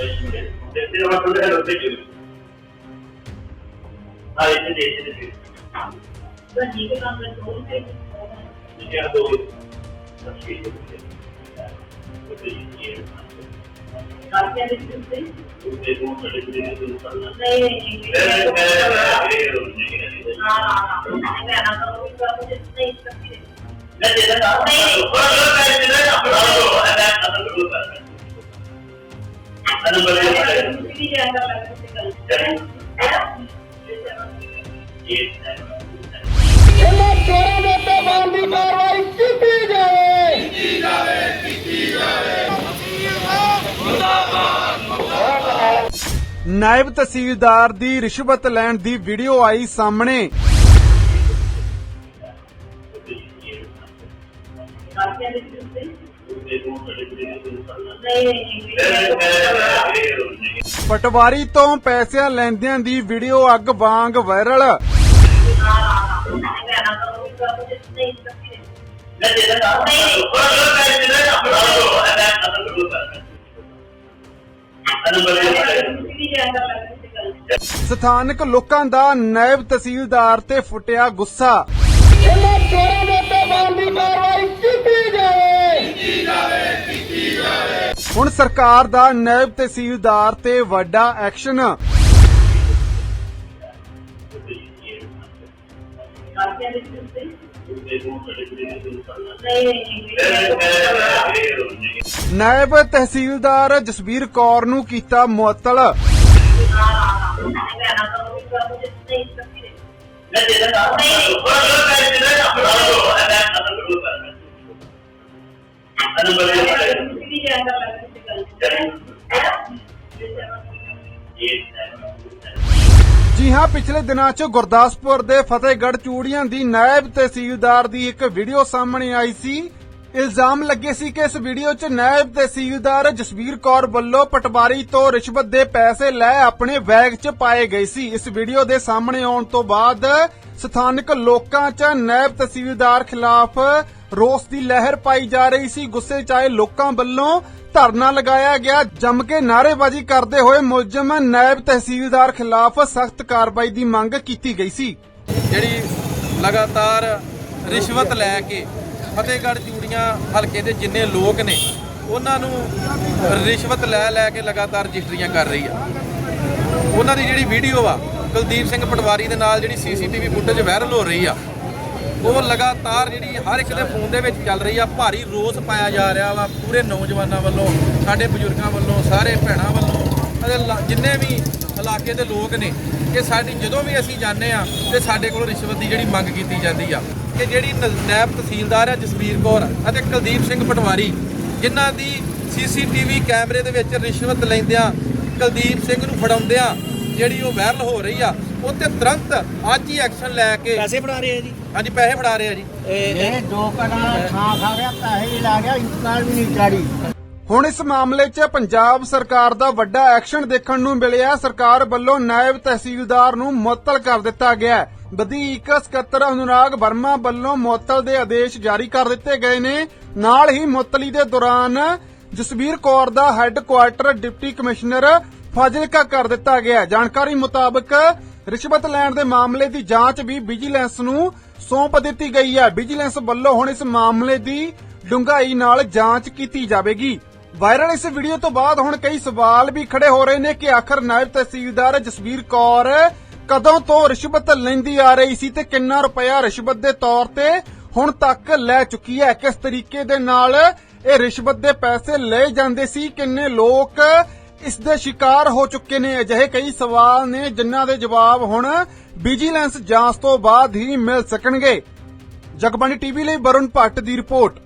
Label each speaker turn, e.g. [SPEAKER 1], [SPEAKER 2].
[SPEAKER 1] ਤੇ ਤੇ ਉਹ ਬੰਦੇ ਨੂੰ ਭੇਜੋ ਆ ਇਹ ਦੇ ਦੇ ਦੇ
[SPEAKER 2] ਇਹਨਾਂ ਚੋਰਾਂ ਦੇ ਉੱਤੇ ਬਣਦੀ ਕਾਰਵਾਈ ਕੀਤੀ ਜਾਵੇ
[SPEAKER 3] ਨਾਇਬ ਤਹਿਸੀਲਦਾਰ ਦੀ ਰਿਸ਼ਵਤ ਲੈਣ ਦੀ ਵੀਡੀਓ ਆਈ ਸਾਹਮਣੇ।
[SPEAKER 4] ਨਹੀਂ ਨਹੀਂ।
[SPEAKER 3] ਪਟਵਾਰੀ ਤੋਂ ਪੈਸਿਆਂ ਲੈਂਦਿਆਂ ਦੀ ਵੀਡੀਓ ਅੱਗ ਵਾਂਗ ਵਾਇਰਲ। ਸਥਾਨਕ ਲੋਕਾਂ ਦਾ ਨਾਇਬ ਤਹਿਸੀਲਦਾਰ ਤੇ ਫੁੱਟਿਆ ਗੁੱਸਾ
[SPEAKER 2] ਇਹਨਾਂ ਚੋਰਾਂ ਦੇ ਉੱਤੇ ਬਣਦੀ ਕਾਰਵਾਈ ਕੀਤੀ ਜਾਵੇ
[SPEAKER 3] ਹੁਣ ਸਰਕਾਰ ਦਾ ਨਾਇਬ ਤਹਿਸੀਲਦਾਰ ਤੇ ਵੱਡਾ ਐਕਸ਼ਨ। ਨਾਇਬ ਤਹਿਸੀਲਦਾਰ ਜਸਬੀਰ ਕੌਰ ਨੂੰ ਕੀਤਾ ਮੁਅੱਤਲ। ਜੀ ਹਾਂ, ਪਿਛਲੇ ਦਿਨਾਂ 'ਚ ਗੁਰਦਾਸਪੁਰ ਦੇ ਫਤਿਹਗੜ੍ਹ ਚੂੜੀਆਂ ਦੀ ਨਾਇਬ ਤਹਿਸੀਲਦਾਰ ਦੀ ਇੱਕ ਵੀਡੀਓ ਸਾਹਮਣੇ ਆਈ ਸੀ। ਇਲਜ਼ਾਮ ਲੱਗੇ ਸੀ ਕਿ ਇਸ ਵੀਡੀਓ 'ਚ ਨਾਇਬ ਤਹਿਸੀਲਦਾਰ ਜਸਵੀਰ ਕੌਰ ਵੱਲੋਂ ਪਟਵਾਰੀ ਤੋਂ ਰਿਸ਼ਵਤ ਦੇ ਪੈਸੇ ਲੈ ਆਪਣੇ ਬੈਗ 'ਚ ਪਾਏ ਗਏ ਸੀ। ਇਸ ਵੀਡੀਓ ਦੇ ਸਾਹਮਣੇ ਆਉਣ ਤੋਂ ਬਾਅਦ ਸਥਾਨਕ ਲੋਕਾਂ 'ਚ ਨਾਇਬ ਤਹਿਸੀਲਦਾਰ ਖਿਲਾਫ ਰੋਸ ਦੀ ਲਹਿਰ ਪਾਈ ਜਾ ਰਹੀ ਸੀ। ਗੁੱਸੇ 'ਚ ਆਏ ਲੋਕਾਂ ਵੱਲੋਂ ਧਰਨਾ ਲਗਾਇਆ ਗਿਆ, ਜੰਮ ਕੇ ਨਾਅਰੇਬਾਜ਼ੀ ਕਰਦੇ ਹੋਏ ਮੁਲਜ਼ਮ ਨਾਇਬ ਤਹਿਸੀਲਦਾਰ ਖਿਲਾਫ ਸਖਤ ਕਾਰਵਾਈ ਦੀ ਮੰਗ ਕੀਤੀ ਗਈ ਸੀ।
[SPEAKER 5] ਜਿਹੜੀ ਲਗਾਤਾਰ ਰਿਸ਼ਵਤ ਲੈ ਕੇ ਫਤਿਹਗੜ੍ਹ ਚੂੜੀਆਂ ਹਲਕੇ ਦੇ ਜਿੰਨੇ ਲੋਕ ਨੇ, ਉਹਨਾਂ ਨੂੰ ਰਿਸ਼ਵਤ ਲੈ ਲੈ ਕੇ ਲਗਾਤਾਰ ਰਜਿਸਟਰੀਆਂ ਕਰ ਰਹੀ ਆ। ਉਹਨਾਂ ਦੀ ਜਿਹੜੀ ਵੀਡੀਓ ਆ, ਕੁਲਦੀਪ ਸਿੰਘ ਪਟਵਾਰੀ ਦੇ ਨਾਲ ਜਿਹੜੀ ਸੀਸੀਟੀਵੀ ਫੁਟੇਜ ਵਾਇਰਲ ਹੋ ਰਹੀ ਆ ਉਹ ਲਗਾਤਾਰ ਜਿਹੜੀ ਹਰ ਇੱਕ ਦੇ ਫੋਨ ਦੇ ਵਿੱਚ ਚੱਲ ਰਹੀ ਆ, ਭਾਰੀ ਰੋਸ ਪਾਇਆ ਜਾ ਰਿਹਾ ਵਾ ਪੂਰੇ ਨੌਜਵਾਨਾਂ ਵੱਲੋਂ, ਸਾਡੇ ਬਜ਼ੁਰਗਾਂ ਵੱਲੋਂ, ਸਾਰੇ ਭੈਣਾਂ ਵੱਲੋਂ ਅਤੇ ਲ- ਜਿੰਨੇ ਵੀ ਇਲਾਕੇ ਦੇ ਲੋਕ ਨੇ, ਕਿ ਸਾਡੀ ਜਦੋਂ ਵੀ ਅਸੀਂ ਜਾਂਦੇ ਆ, ਤੇ ਸਾਡੇ ਕੋਲ ਰਿਸ਼ਵਤ ਦੀ ਜਿਹੜੀ ਮੰਗ ਕੀਤੀ ਜਾਂਦੀ ਆ, ਕਿ ਜਿਹੜੀ ਨ- ਨਾਇਬ ਤਹਿਸੀਲਦਾਰ ਆ ਜਸਵੀਰ ਕੌਰ ਅਤੇ ਕੁਲਦੀਪ ਸਿੰਘ ਪਟਵਾਰੀ, ਜਿਨ੍ਹਾਂ ਦੀ ਸੀਸੀਟੀਵੀ ਕੈਮਰੇ ਦੇ ਵਿੱਚ ਰਿਸ਼ਵਤ ਲੈਂਦਿਆਂ ਕੁਲਦੀਪ ਸਿੰਘ ਨੂੰ ਫੜਾਉਂਦਿਆਂ ਜਿਹੜੀ ਉਹ ਵਾਇਰਲ ਹੋ ਰਹੀ ਆ ਉਹ ਤੇ ਤੁਰੰਤ ਅੱਜ ਹੀ ਐਕਸ਼ਨ ਲੈ ਕੇ
[SPEAKER 6] ਪੈਸੇ ਫੜਾ ਰਹੇ ਆ ਜੀ।
[SPEAKER 5] ਹਾਂਜੀ ਪੈਸੇ ਫੜਾ ਰਹੇ ਆ ਜੀ।
[SPEAKER 6] ਇਹ
[SPEAKER 2] ਦੋ ਕਣਾ ਖਾ ਖਾ ਗਿਆ ਪੈਸੇ ਵੀ ਲਾ ਗਿਆ ਇੰਤਕਾਲ ਵੀ ਨਹੀਂ ਚਾੜੀ
[SPEAKER 3] ਹੁਣ ਇਸ ਮਾਮਲੇ 'ਚ ਪੰਜਾਬ ਸਰਕਾਰ ਦਾ ਵੱਡਾ ਐਕਸ਼ਨ ਦੇਖਣ ਨੂੰ ਮਿਲਿਆ। ਸਰਕਾਰ ਵੱਲੋਂ ਨਾਇਬ ਤਹਿਸੀਲਦਾਰ ਨੂੰ ਮੁਅੱਤਲ ਕਰ ਦਿੱਤਾ ਗਿਆ। ਵਧੀਕ ਸਕੱਤਰ ਅਨੁਰਾਗ ਵਰਮਾ ਵੱਲੋਂ ਮੁਅੱਤਲ ਦੇ ਆਦੇਸ਼ ਜਾਰੀ ਕਰ ਦਿੱਤੇ ਗਏ ਨੇ। ਨਾਲ ਹੀ ਮੁਅੱਤਲੀ ਦੇ ਦੌਰਾਨ ਜਸਵੀਰ ਕੌਰ ਦਾ ਹੈੱਡਕੁਆਰਟਰ ਡਿਪਟੀ ਕਮਿਸ਼ਨਰ ਫਾਜ਼ਿਲਕਾ ਕਰ ਦਿੱਤਾ ਗਿਆ। ਜਾਣਕਾਰੀ ਮੁਤਾਬਕ ਰਿਸ਼ਵਤ ਲੈਣ ਦੇ ਮਾਮਲੇ ਦੀ ਜਾਂਚ ਵੀ ਵਿਜੀਲੈਂਸ ਨੂੰ ਸੌਂਪ ਦਿੱਤੀ ਗਈ ਹੈ। ਵਿਜੀਲੈਂਸ ਵੱਲੋਂ ਹੁਣ ਇਸ ਮਾਮਲੇ ਦੀ ਡੂੰਘਾਈ ਨਾਲ ਜਾਂਚ ਕੀਤੀ ਜਾਵੇਗੀ। ਵਾਇਰਲ ਇਸ ਵੀਡੀਓ ਤੋਂ ਬਾਅਦ ਹੁਣ ਕਈ ਸਵਾਲ ਵੀ ਖੜੇ ਹੋ ਰਹੇ ਨੇ ਕਿ ਆਖਰ ਨਾਇਬ ਤਹਿਸੀਲਦਾਰ ਜਸਵੀਰ ਕੌਰ ਕਦੋਂ ਤੋਂ ਰਿਸ਼ਵਤ ਲੈਂਦੀ ਆ ਰਹੀ ਸੀ ਤੇ ਕਿੰਨਾ ਰੁਪਇਆ ਰਿਸ਼ਵਤ ਦੇ ਤੌਰ ਤੇ ਹੁਣ ਤੱਕ ਲੈ ਚੁੱਕੀ ਹੈ? ਕਿਸ ਤਰੀਕੇ ਦੇ ਨਾਲ ਇਹ ਰਿਸ਼ਵਤ ਦੇ ਪੈਸੇ ਲਏ ਜਾਂਦੇ ਸੀ? ਕਿੰਨੇ ਲੋਕ ਇਸ ਦੇ ਸ਼ਿਕਾਰ ਹੋ ਚੁੱਕੇ ਨੇ ਅਜਿਹੇ ਕਈ ਸਵਾਲ ਨੇ ਜਿਨ੍ਹਾਂ ਦੇ ਜਵਾਬ ਹੁਣ ਵਿਜੀਲੈਂਸ ਜਾਂਚ ਤੋਂ ਬਾਅਦ ਹੀ ਮਿਲ ਸਕਣਗੇ। ਜਗਬਾਣੀ ਟੀਵੀ ਲਈ ਵਰੁਣ ਭੱਟ ਦੀ ਰਿਪੋਰਟ।